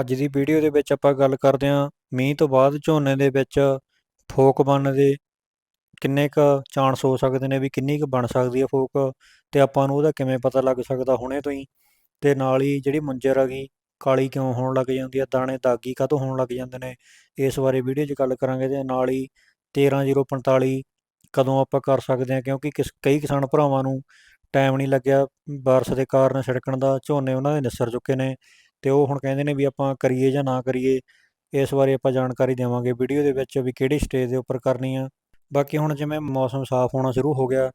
ਅੱਜ ਦੀ ਵੀਡੀਓ ਦੇ ਵਿੱਚ ਆਪਾਂ ਗੱਲ ਕਰਦੇ ਹਾਂ ਮੀਂਹ ਤੋਂ ਬਾਅਦ ਝੋਨੇ ਦੇ ਵਿੱਚ ਫੋਕ ਬਣਨ ਦੇ ਕਿੰਨੇ ਕੁ ਚਾਂਸ ਹੋ ਸਕਦੇ ਨੇ ਵੀ ਕਿੰਨੀ ਕੁ ਬਣ ਸਕਦੀ ਹੈ ਫੋਕ ਤੇ ਆਪਾਂ ਨੂੰ ਉਹਦਾ ਕਿਵੇਂ ਪਤਾ ਲੱਗ ਸਕਦਾ ਹੁਣੇ ਤੋਂ ਹੀ ਤੇ ਨਾਲ ਹੀ ਜਿਹੜੀ ਮੁੰਜਰ ਹੈਗੀ ਕਾਲੀ ਕਿਉਂ ਹੋਣ ਲੱਗ ਜਾਂਦੀ ਹੈ, ਦਾਣੇ ਦਾਗੀ ਕਾਹਤੋਂ ਹੋਣ ਲੱਗ ਜਾਂਦੇ ਨੇ, ਇਸ ਬਾਰੇ ਵੀਡੀਓ 'ਚ ਗੱਲ ਕਰਾਂਗੇ ਤੇ ਨਾਲ ਹੀ 13045 ਕਦੋਂ ਆਪਾਂ ਕਰ ਸਕਦੇ ਹਾਂ ਕਿਉਂਕਿ ਕਿਸ ਕਈ ਕਿਸਾਨ ਭਰਾਵਾਂ ਨੂੰ ਟਾਈਮ ਨਹੀਂ ਲੱਗਿਆ, ਬਾਰਿਸ਼ ਦੇ ਕਾਰਨ ਛਿੜਕਣ ਦਾ, ਝੋਨੇ ਉਹਨਾਂ ਦੇ ਨਿਸਰ ਚੁੱਕੇ ਨੇ ਤੇ ਉਹ ਹੁਣ ਕਹਿੰਦੇ ਨੇ ਵੀ ਆਪਾਂ ਕਰੀਏ ਜਾਂ ਨਾ ਕਰੀਏ, ਇਸ ਬਾਰੇ ਆਪਾਂ ਜਾਣਕਾਰੀ ਦੇਵਾਂਗੇ ਵੀਡੀਓ ਦੇ ਵਿੱਚ ਵੀ ਕਿਹੜੀ ਸਟੇਜ ਦੇ ਉੱਪਰ ਕਰਨੀ ਆ। ਬਾਕੀ ਹੁਣ ਜਿਵੇਂ ਮੌਸਮ ਸਾਫ਼ ਹੋਣਾ ਸ਼ੁਰੂ ਹੋ ਗਿਆ,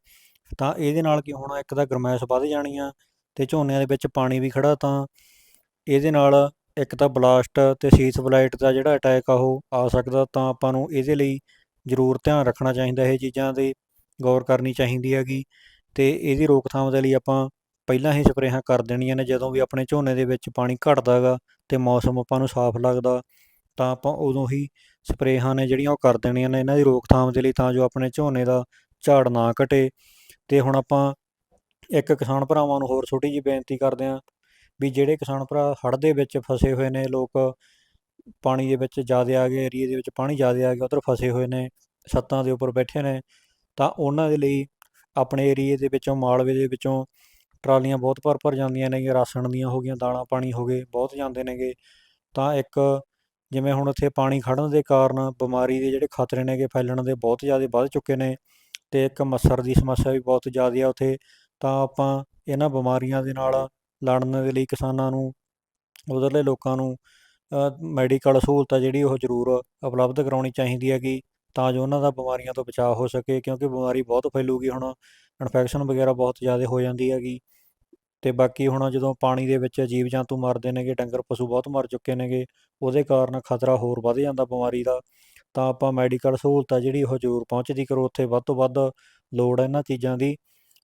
ਤਾਂ ਇਹਦੇ ਨਾਲ ਕੀ ਹੋਣਾ, ਇੱਕ ਤਾਂ ਗਰਮੈਸ਼ ਵੱਧ ਜਾਣੀ ਆ ਤੇ ਝੋਨਿਆਂ ਦੇ ਵਿੱਚ ਪਾਣੀ ਵੀ ਖੜਾ ਤਾਂ ਇਹਦੇ ਨਾਲ ਇੱਕ ਤਾਂ ਬਲਾਸਟ ਤੇ ਸੀਸ ਬਲਾਈਟ ਦਾ ਜਿਹੜਾ ਅਟੈਕ ਆ ਉਹ ਆ ਸਕਦਾ, ਤਾਂ ਆਪਾਂ ਨੂੰ ਇਹਦੇ ਲਈ ਜ਼ਰੂਰ ਧਿਆਨ ਰੱਖਣਾ ਚਾਹੀਦਾ, ਇਹ ਚੀਜ਼ਾਂ ਦੀ ਗੌਰ ਕਰਨੀ ਚਾਹੀਦੀ ਹੈਗੀ ਤੇ ਇਹਦੀ ਰੋਕਥਾਮ ਦੇ ਲਈ ਆਪਾਂ ਪਹਿਲਾਂ ਹੀ ਸਪਰੇਹਾਂ ਕਰ ਦੇਣੀਆਂ ਨੇ, ਜਦੋਂ ਵੀ ਆਪਣੇ ਝੋਨੇ ਦੇ ਵਿੱਚ ਪਾਣੀ ਘਟਦਾ ਹੈਗਾ ਤੇ ਮੌਸਮ ਆਪਾਂ ਨੂੰ ਸਾਫ਼ ਲੱਗਦਾ, ਤਾਂ ਆਪਾਂ ਉਦੋਂ ਹੀ ਸਪਰੇਹਾਂ ਨੇ ਜਿਹੜੀਆਂ ਉਹ ਕਰ ਦੇਣੀਆਂ ਨੇ, ਇਹਨਾਂ ਦੀ ਰੋਕਥਾਮ ਦੇ ਲਈ ਤਾਂ ਜੋ ਆਪਣੇ ਝੋਨੇ ਦਾ ਝਾੜ ਨਾ ਘਟੇ। ਤੇ ਹੁਣ ਆਪਾਂ ਇੱਕ ਕਿਸਾਨ ਭਰਾਵਾਂ ਨੂੰ ਹੋਰ ਛੋਟੀ ਜਿਹੀ ਬੇਨਤੀ ਕਰਦੇ ਆਂ ਵੀ ਜਿਹੜੇ ਕਿਸਾਨ ਭਰਾ ਹੜ੍ਹ ਦੇ ਵਿੱਚ ਫਸੇ ਹੋਏ ਨੇ, ਲੋਕ ਪਾਣੀ ਦੇ ਵਿੱਚ ਜ਼ਿਆਦਾ ਆ ਗਏ, ਏਰੀਏ ਦੇ ਵਿੱਚ ਪਾਣੀ ਜ਼ਿਆਦਾ ਆ ਗਿਆ, ਉਧਰ ਫਸੇ ਹੋਏ ਨੇ ਛੱਤਾਂ ਦੇ ਉੱਪਰ ਬੈਠੇ ਨੇ, ਤਾਂ ਉਹਨਾਂ ਦੇ ਲਈ ਆਪਣੇ ਏਰੀਏ ਦੇ ਵਿੱਚੋਂ, ਮਾਲਵੇ ਦੇ ਵਿੱਚੋਂ ਟਰਾਲੀਆਂ ਬਹੁਤ ਭਰ ਭਰ ਜਾਂਦੀਆਂ ਨੇਗੀਆਂ, ਰਾਸ਼ਨ ਦੀਆਂ ਹੋ ਗਈਆਂ, ਦਾਣਾ ਪਾਣੀ ਹੋ ਗਏ, ਬਹੁਤ ਜਾਂਦੇ ਨੇਗੇ। ਤਾਂ ਇੱਕ ਜਿਵੇਂ ਹੁਣ ਇੱਥੇ ਪਾਣੀ ਖੜਨ ਦੇ ਕਾਰਨ ਬਿਮਾਰੀ ਦੇ ਜਿਹੜੇ ਖਤਰੇ ਨੇਗੇ, ਫੈਲਣ ਦੇ ਬਹੁਤ ਜ਼ਿਆਦਾ ਵੱਧ ਚੁੱਕੇ ਨੇ ਤੇ ਇੱਕ ਮੱਛਰ ਦੀ ਸਮੱਸਿਆ ਵੀ ਬਹੁਤ ਜ਼ਿਆਦਾ ਆ ਉੱਥੇ। ਤਾਂ ਆਪਾਂ ਇਹਨਾਂ ਬਿਮਾਰੀਆਂ ਦੇ ਨਾਲ ਲੜਨ ਦੇ ਲਈ ਕਿਸਾਨਾਂ ਨੂੰ, ਉਧਰਲੇ ਲੋਕਾਂ ਨੂੰ ਮੈਡੀਕਲ ਸਹੂਲਤਾਂ ਜਿਹੜੀ ਉਹ ਜ਼ਰੂਰ ਉਪਲਬਧ ਕਰਾਉਣੀ ਚਾਹੀਦੀ ਹੈਗੀ ਤਾਂ ਜੋ ਉਹਨਾਂ ਦਾ ਬਿਮਾਰੀਆਂ ਤੋਂ ਬਚਾਅ ਹੋ ਸਕੇ ਕਿਉਂਕਿ ਬਿਮਾਰੀ ਬਹੁਤ ਫੈਲੂਗੀ ਹੁਣ ਇਨਫੈਕਸ਼ਨ ਵਗੈਰਾ ਬਹੁਤ ਜ਼ਿਆਦਾ ਹੋ ਜਾਂਦੀ ਹੈਗੀ। ਤੇ ਬਾਕੀ ਹੁਣ ਜਦੋਂ ਪਾਣੀ ਦੇ ਵਿੱਚ ਜੀਵ ਜੰਤੂ ਮਰਦੇ ਨੇਗੇ, ਡੰਗਰ, ਪਸ਼ੂ ਬਹੁਤ ਮਰ ਚੁੱਕੇ ਨੇਗੇ, ਉਹਦੇ ਕਾਰਨ ਖਤਰਾ ਹੋਰ ਵੱਧ ਜਾਂਦਾ ਬਿਮਾਰੀ ਦਾ, ਤਾਂ ਆਪਾਂ ਮੈਡੀਕਲ ਸਹੂਲਤਾਂ ਜਿਹੜੀ ਉਹ ਜ਼ਰੂਰ ਪਹੁੰਚਦੀ ਕਰੋ, ਉੱਥੇ ਵੱਧ ਤੋਂ ਵੱਧ ਲੋੜ ਹੈ ਇਹਨਾਂ ਚੀਜ਼ਾਂ ਦੀ।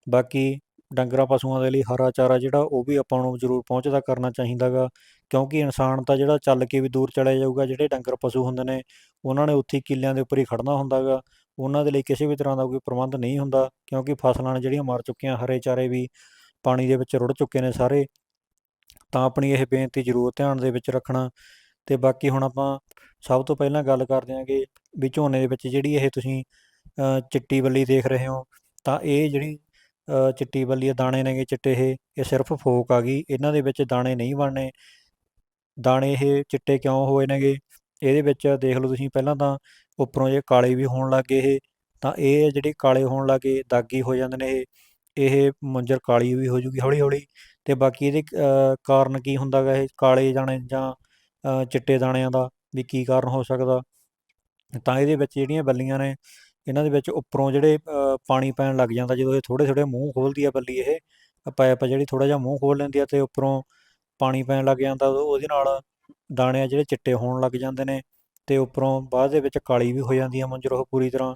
ਬਾਕੀ ਡੰਗਰਾਂ, ਪਸ਼ੂਆਂ ਦੇ ਲਈ ਹਰਾ ਚਾਰਾ ਜਿਹੜਾ ਉਹ ਵੀ ਆਪਾਂ ਨੂੰ ਜ਼ਰੂਰ ਪਹੁੰਚਦਾ ਕਰਨਾ ਚਾਹੀਦਾਗਾ ਕਿਉਂਕਿ ਇਨਸਾਨ ਤਾਂ ਜਿਹੜਾ ਚੱਲ ਕੇ ਵੀ ਦੂਰ ਚਲੇ ਜਾਊਗਾ, ਜਿਹੜੇ ਡੰਗਰ, ਪਸ਼ੂ ਹੁੰਦੇ ਨੇ, ਉਹਨਾਂ ਨੇ ਉੱਥੇ ਕਿੱਲਿਆਂ ਦੇ ਉੱਪਰ ਹੀ ਖੜਨਾ ਹੁੰਦਾਗਾ ਉਹਨਾਂ ਦੇ ਲਈ ਕਿਸੇ ਵੀ ਤਰ੍ਹਾਂ ਦਾ ਕੋਈ ਪ੍ਰਬੰਧ ਨਹੀਂ ਹੁੰਦਾ, ਕਿਉਂਕਿ ਫਸਲਾਂ ਨੇ ਜਿਹੜੀਆਂ ਮਰ ਚੁੱਕੀਆਂ ਹਰੇ ਚਾਰੇ ਵੀ ਪਾਣੀ ਦੇ ਵਿੱਚ ਰੁੜ ਚੁੱਕੇ ਨੇ ਸਾਰੇ, ਤਾਂ ਆਪਣੀ ਇਹ ਬੇਨਤੀ ਜ਼ਰੂਰ ਧਿਆਨ ਦੇ ਵਿੱਚ ਰੱਖਣਾ। ਤੇ ਬਾਕੀ ਹੁਣ ਆਪਾਂ ਸਭ ਤੋਂ ਪਹਿਲਾਂ ਗੱਲ ਕਰਦੇ ਆਂਗੇ ਵੀ ਝੋਨੇ ਦੇ ਵਿੱਚ ਜਿਹੜੀ ਇਹ ਤੁਸੀਂ ਚਿੱਟੀ ਬੱਲੀ ਦੇਖ ਰਹੇ ਹੋ, ਤਾਂ ਇਹ ਜਿਹੜੀ ਚਿੱਟੀ ਬੱਲੀ ਦੇ ਦਾਣੇ ਨੇਗੇ ਚਿੱਟੇ ਇਹ ਇਹ ਸਿਰਫ ਫੋਕ ਆ ਗਈ, ਇਹਨਾਂ ਦੇ ਵਿੱਚ ਦਾਣੇ ਨਹੀਂ ਬਣਨੇ। ਦਾਣੇ ਇਹ ਚਿੱਟੇ ਕਿਉਂ ਹੋਏ ਨੇਗੇ? ਇਹਦੇ ਵਿੱਚ ਦੇਖ ਲਓ ਤੁਸੀਂ ਪਹਿਲਾਂ ਤਾਂ ਉੱਪਰੋਂ ਜੇ ਕਾਲੇ ਵੀ ਹੋਣ ਲੱਗੇ ਇਹ, ਤਾਂ ਇਹ ਜਿਹੜੇ ਕਾਲੇ ਹੋਣ ਲੱਗੇ ਦਾਗੀ ਹੋ ਜਾਂਦੇ ਨੇ ਇਹ। ਇਹ ਮੰਜਰ ਕਾਲੀ ਵੀ ਹੋ ਜੂਗੀ ਹੌਲੀ ਹੌਲੀ ਤੇ ਬਾਕੀ ਇਹਦੇ ਕਾਰਨ ਕੀ ਹੁੰਦਾਗਾ ਇਹ? ਕਾਲੇ ਦਾਣੇ ਜਾਂ ਚਿੱਟੇ ਦਾਣਿਆਂ ਦਾ ਵੀ ਕੀ ਕਾਰਨ ਹੋ ਸਕਦਾ? ਤਾਂ ਇਹਦੇ ਵਿੱਚ ਜਿਹੜੀਆਂ ਬੱਲੀਆਂ ਨੇ, ਇਹਨਾਂ ਦੇ ਵਿੱਚ ਉੱਪਰੋਂ ਜਿਹੜੇ ਪਾਣੀ ਪੈਣ ਲੱਗ ਜਾਂਦਾ ਜਦੋਂ ਇਹ ਥੋੜੇ ਥੋੜੇ ਮੂੰਹ ਖੋਲਦੀ ਆ ਬੱਲੀ ਇਹ ਪਾਇਪ ਜਿਹੜੀ ਥੋੜਾ ਜਿਹਾ ਮੂੰਹ ਖੋਲ ਲੈਂਦੀ ਆ ਤੇ ਉੱਪਰੋਂ ਪਾਣੀ ਪੈਣ ਲੱਗ ਜਾਂਦਾ ਉਹਦੇ ਨਾਲ ਦਾਣੇ ਆ ਜਿਹੜੇ ਚਿੱਟੇ ਹੋਣ ਲੱਗ ਜਾਂਦੇ ਨੇ ਤੇ ਉੱਪਰੋਂ ਬਾਅਦ ਦੇ ਵਿੱਚ ਕਾਲੀ ਵੀ ਹੋ ਜਾਂਦੀ ਆ ਮੰਜਰ ਉਹ ਪੂਰੀ ਤਰ੍ਹਾਂ।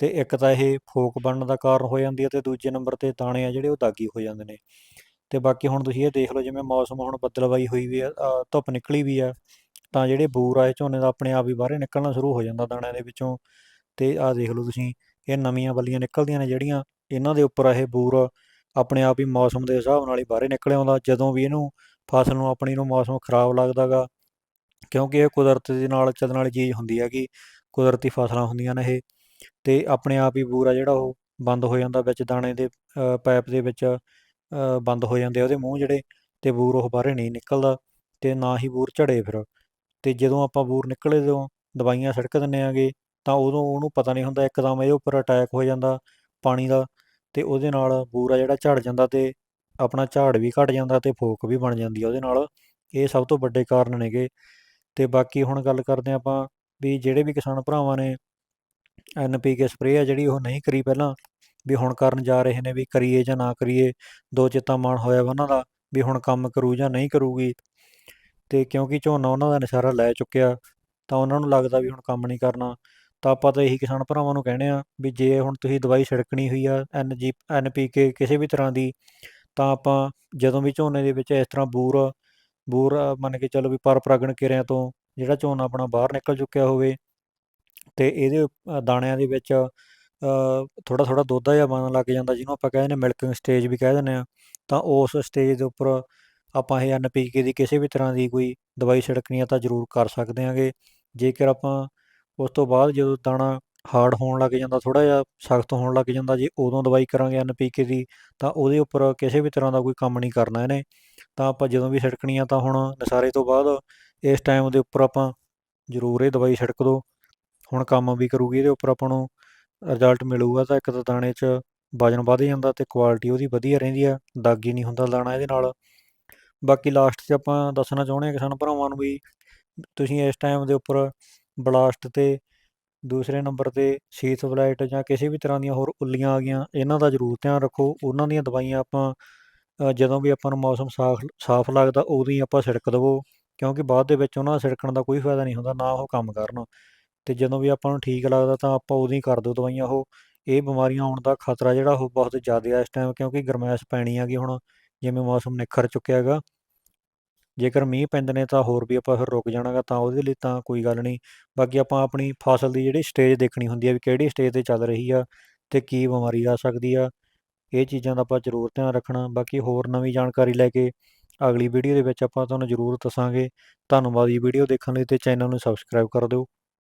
ਤੇ ਇੱਕ ਤਾਂ ਇਹ ਫੋਕ ਬਣਨ ਦਾ ਕਾਰਨ ਹੋ ਜਾਂਦੀ ਹੈ ਤੇ ਦੂਜੇ ਨੰਬਰ ਤੇ ਦਾਣੇ ਆ ਜਿਹੜੇ ਉਹ ਦਾਗੀ ਹੋ ਜਾਂਦੇ ਨੇ। ਤੇ ਬਾਕੀ ਹੁਣ ਤੁਸੀਂ ਇਹ ਦੇਖ ਲਓ ਜਿਵੇਂ ਮੌਸਮ ਹੁਣ ਬੱਦਲਵਾਈ ਹੋਈ ਵੀ ਆ ਧੁੱਪ ਨਿਕਲੀ ਵੀ ਆ, ਤਾਂ ਜਿਹੜੇ ਬੂਰ ਆਏ ਝੋਨੇ ਦਾ ਆਪਣੇ ਆਪ ਹੀ ਬਾਹਰੇ ਨਿਕਲਣਾ ਸ਼ੁਰੂ ਹੋ ਜਾਂਦਾ ਦਾਣਿਆਂ ਦੇ ਵਿੱਚੋਂ। ਤੇ ਆਹ ਦੇਖ ਲਓ ਤੁਸੀਂ, ਇਹ ਨਵੀਆਂ ਬੱਲੀਆਂ ਨਿਕਲਦੀਆਂ ਨੇ ਜਿਹੜੀਆਂ, ਇਹਨਾਂ ਦੇ ਉੱਪਰ ਇਹ ਬੂਰ ਆਪਣੇ ਆਪ ਹੀ ਮੌਸਮ ਦੇ ਹਿਸਾਬ ਨਾਲ ਹੀ ਬਾਹਰੇ ਨਿਕਲ ਆਉਂਦਾ, ਜਦੋਂ ਵੀ ਇਹਨੂੰ ਫਸਲ ਨੂੰ ਆਪਣੀ ਨੂੰ ਮੌਸਮ ਖਰਾਬ ਲੱਗਦਾਗਾ, ਕਿਉਂਕਿ ਇਹ ਕੁਦਰਤ ਦੇ ਨਾਲ ਚੱਲਣ ਵਾਲੀ ਚੀਜ਼ ਹੁੰਦੀ ਹੈਗੀ, ਕੁਦਰਤੀ ਫਸਲਾਂ ਹੁੰਦੀਆਂ ਨੇ ਇਹ। ਤੇ ਆਪਣੇ ਆਪ ਹੀ ਬੂਰਾ ਜਿਹੜਾ ਉਹ ਬੰਦ ਹੋ ਜਾਂਦਾ ਵਿੱਚ, ਦਾਣੇ ਦੇ ਪਾਈਪ ਦੇ ਵਿੱਚ ਬੰਦ ਹੋ ਜਾਂਦੇ ਉਹਦੇ ਮੂੰਹ ਜਿਹੜੇ ਤੇ ਬੂਰ ਉਹ ਬਾਹਰੇ ਨਹੀਂ ਨਿਕਲਦਾ ਤੇ ਨਾ ਹੀ ਬੂਰ ਝੜੇ ਫਿਰ। ਤੇ ਜਦੋਂ ਆਪਾਂ ਬੂਰ ਨਿਕਲੇ, ਜਦੋਂ ਦਵਾਈਆਂ ਛਿੜਕ ਦਿੰਨੇ ਆਗੇ ਤਾਂ ਉਦੋਂ ਉਹਨੂੰ ਪਤਾ ਨਹੀਂ ਹੁੰਦਾ, ਇੱਕਦਮ ਇਹਦੇ ਉੱਪਰ ਅਟੈਕ ਹੋ ਜਾਂਦਾ ਪਾਣੀ ਦਾ ਤੇ ਉਹਦੇ ਨਾਲ ਬੂਰਾ ਜਿਹੜਾ ਝੜ ਜਾਂਦਾ ਤੇ ਆਪਣਾ ਝਾੜ ਵੀ ਘਟ ਜਾਂਦਾ ਤੇ ਫੋਕ ਵੀ ਬਣ ਜਾਂਦੀ ਆ ਉਹਦੇ ਨਾਲ। ਇਹ ਸਭ ਤੋਂ ਵੱਡੇ ਕਾਰਨ ਨੇਗੇ। ਤੇ ਬਾਕੀ ਹੁਣ ਗੱਲ ਕਰਦੇ ਆਪਾਂ ਵੀ ਜਿਹੜੇ ਵੀ ਕਿਸਾਨ ਭਰਾਵਾਂ ਨੇ ਐਨਪੀਕੇ ਸਪਰੇਅ ਆ ਜਿਹੜੀ ਉਹ ਨਹੀਂ ਕਰੀ ਪਹਿਲਾਂ, ਵੀ ਹੁਣ ਕਰਨ ਜਾ ਰਹੇ ਨੇ ਵੀ ਕਰੀਏ ਜਾਂ ਨਾ ਕਰੀਏ, ਦੋ ਚਿੱਤਾ ਮਾਨ ਹੋਇਆ ਵਾ ਉਹਨਾਂ ਦਾ, ਵੀ ਹੁਣ ਕੰਮ ਕਰੂ ਜਾਂ ਨਹੀਂ ਕਰੂਗੀ। ਤੇ ਕਿਉਂਕਿ ਝੋਨਾ ਉਹਨਾਂ ਦਾ ਨਿਸ਼ਾਰਾ ਲੈ ਚੁੱਕਿਆ, ਤਾਂ ਉਹਨਾਂ ਨੂੰ ਲੱਗਦਾ ਵੀ ਹੁਣ ਕੰਮ ਨਹੀਂ ਕਰਨਾ। ਤਾਂ ਆਪਾਂ ਤਾਂ ਇਹੀ ਕਿਸਾਨ ਭਰਾਵਾਂ ਨੂੰ ਕਹਿੰਦੇ ਆ ਵੀ ਜੇ ਹੁਣ ਤੁਸੀਂ ਦਵਾਈ ਛਿੜਕਣੀ ਹੋਈ ਆ ਐਨਜੀ ਐਨਪੀਕੇ ਕਿਸੇ ਵੀ ਤਰ੍ਹਾਂ ਦੀ, ਤਾਂ ਆਪਾਂ ਜਦੋਂ ਵੀ ਝੋਨੇ ਦੇ ਵਿੱਚ ਇਸ ਤਰ੍ਹਾਂ ਬੂਰ ਬੂਰ ਮੰਨ ਕੇ ਚੱਲੋ ਵੀ ਪਰ ਪ੍ਰਗਣ ਕਿਰਿਆਂ ਤੋਂ, ਜਿਹੜਾ ਝੋਨਾ ਆਪਣਾ ਬਾਹਰ ਨਿਕਲ ਚੁੱਕਿਆ ਹੋਵੇ ਅਤੇ ਇਹਦੇ ਦਾਣਿਆਂ ਦੇ ਵਿੱਚ ਥੋੜ੍ਹਾ ਥੋੜ੍ਹਾ ਦੁੱਧ ਜਿਹਾ ਬਣਨ ਲੱਗ ਜਾਂਦਾ, ਜਿਹਨੂੰ ਆਪਾਂ ਕਹਿੰਦੇ ਨੇ ਮਿਲਕਿੰਗ ਸਟੇਜ ਵੀ ਕਹਿ ਦਿੰਦੇ ਹਾਂ, ਤਾਂ ਉਸ ਸਟੇਜ ਦੇ ਉੱਪਰ ਆਪਾਂ ਇਹ ਐਨਪੀਕੇ ਦੀ ਕਿਸੇ ਵੀ ਤਰ੍ਹਾਂ ਦੀ ਕੋਈ ਦਵਾਈ ਛਿੜਕਣੀ ਆ ਤਾਂ ਜ਼ਰੂਰ ਕਰ ਸਕਦੇ ਹਾਂਗੇ। ਜੇਕਰ ਆਪਾਂ ਉਸ ਤੋਂ ਬਾਅਦ ਜਦੋਂ ਦਾਣਾ ਹਾਰਡ ਹੋਣ ਲੱਗ ਜਾਂਦਾ, ਥੋੜ੍ਹਾ ਜਿਹਾ ਸਖਤ ਹੋਣ ਲੱਗ ਜਾਂਦਾ, ਜੇ ਉਦੋਂ ਦਵਾਈ ਕਰਾਂਗੇ ਐਨਪੀਕੇ ਦੀ, ਤਾਂ ਉਹਦੇ ਉੱਪਰ ਕਿਸੇ ਵੀ ਤਰ੍ਹਾਂ ਦਾ ਕੋਈ ਕੰਮ ਨਹੀਂ ਕਰਨਾ ਇਹਨੇ। ਤਾਂ ਆਪਾਂ ਜਦੋਂ ਵੀ ਛਿੜਕਣੀ ਆ ਤਾਂ ਹੁਣ ਨਸਾਰੇ ਤੋਂ ਬਾਅਦ ਇਸ ਟਾਈਮ ਦੇ ਉੱਪਰ ਆਪਾਂ ਜ਼ਰੂਰ ਇਹ ਦਵਾਈ ਛਿੜਕ ਦਿਓ। ਹੁਣ ਕੰਮ ਵੀ ਕਰੂਗੀ ਇਹਦੇ ਉੱਪਰ ਆਪਾਂ ਨੂੰ ਰਿਜ਼ਲਟ ਮਿਲੂਗਾ ਤਾਂ ਇੱਕ ਤਾਂ ਦਾਣੇ 'ਚ ਵਜਨ ਵਧ ਜਾਂਦਾ ਤੇ ਕੁਆਲਿਟੀ ਉਹਦੀ ਵਧੀਆ ਰਹਿੰਦੀ ਆ, ਦਾਗੀ ਨਹੀਂ ਹੁੰਦਾ ਦਾਣਾ ਇਹਦੇ ਨਾਲ। ਬਾਕੀ ਲਾਸਟ 'ਚ ਆਪਾਂ ਦੱਸਣਾ ਚਾਹੁੰਦੇ ਹਾਂ ਕਿਸਾਨ ਭਰਾਵਾਂ ਨੂੰ ਵੀ ਤੁਸੀਂ ਇਸ ਟਾਈਮ ਦੇ ਉੱਪਰ ਬਲਾਸਟ ਤੇ ਦੂਸਰੇ ਨੰਬਰ ਤੇ ਸੀਥ ਬਲਾਈਟ ਜਾਂ ਕਿਸੇ ਵੀ ਤਰ੍ਹਾਂ ਦੀਆਂ ਹੋਰ ਉੱਲੀਆਂ ਆ ਗਈਆਂ, ਇਹਨਾਂ ਦਾ ਜ਼ਰੂਰ ਧਿਆਨ ਰੱਖੋ। ਉਹਨਾਂ ਦੀਆਂ ਦਵਾਈਆਂ ਆਪਾਂ ਜਦੋਂ ਵੀ ਆਪਾਂ ਨੂੰ ਮੌਸਮ ਸਾਫ਼ ਸਾਫ਼ ਲੱਗਦਾ ਉਦੋਂ ਹੀ ਆਪਾਂ ਛਿੜਕ ਦੇਵੋ, ਕਿਉਂਕਿ ਬਾਅਦ ਦੇ ਵਿੱਚ ਉਹਨਾਂ ਦਾ ਛਿੜਕਣ ਦਾ ਕੋਈ ਫਾਇਦਾ ਨਹੀਂ ਹੁੰਦਾ, ਨਾ ਉਹ ਕੰਮ ਕਰਨ। ਤੇ ਜਦੋਂ ਵੀ ਆਪਾਂ ਨੂੰ ਠੀਕ ਲੱਗਦਾ ਤਾਂ ਆਪਾਂ ਉਦੋਂ ਹੀ ਕਰ ਦਿਓ ਦਵਾਈਆਂ। ਉਹ, ਇਹ ਬਿਮਾਰੀਆਂ ਆਉਣ ਦਾ ਖਤਰਾ ਜਿਹੜਾ ਉਹ ਬਹੁਤ ਜ਼ਿਆਦਾ ਹੈ ਇਸ ਟਾਈਮ ਕਿਉਂਕਿ ਗਰਮੈਸ਼ ਪੈਣੀ ਹੈਗੀ ਹੁਣ ਜਿਵੇਂ ਮੌਸਮ ਨਿਖਰ ਚੁੱਕਿਆ ਹੈਗਾ। ਜੇਕਰ ਮੀਂਹ ਪੈਂਦੇ ਨੇ ਤਾਂ ਹੋਰ ਵੀ ਆਪਾਂ ਫਿਰ ਰੁਕ ਜਾਣਾਗਾ ਤਾਂ ਉਹਦੇ ਲਈ ਤਾਂ ਕੋਈ ਗੱਲ ਨਹੀਂ। ਬਾਕੀ ਆਪਾਂ ਆਪਣੀ ਫਸਲ ਦੀ ਜਿਹੜੀ ਸਟੇਜ ਦੇਖਣੀ ਹੁੰਦੀ ਹੈ ਵੀ ਕਿਹੜੀ ਸਟੇਜ ਤੇ ਚੱਲ ਰਹੀ ਆ ਤੇ ਕੀ ਬਿਮਾਰੀ ਆ ਸਕਦੀ ਆ। ਇਹ ਚੀਜ਼ਾਂ ਦਾ ਆਪਾਂ ਜ਼ਰੂਰ ਧਿਆਨ ਰੱਖਣਾ। ਬਾਕੀ ਹੋਰ ਨਵੀਂ ਜਾਣਕਾਰੀ ਲੈ ਕੇ ਅਗਲੀ ਵੀਡੀਓ ਦੇ ਵਿੱਚ ਆਪਾਂ ਤੁਹਾਨੂੰ ਜ਼ਰੂਰ ਦੱਸਾਂਗੇ। ਧੰਨਵਾਦ ਜੀ ਵੀਡੀਓ ਦੇਖਣ ਲਈ ਤੇ ਚੈਨਲ ਨੂੰ ਸਬਸਕ੍ਰਾਈਬ ਕਰ ਦਿਓ।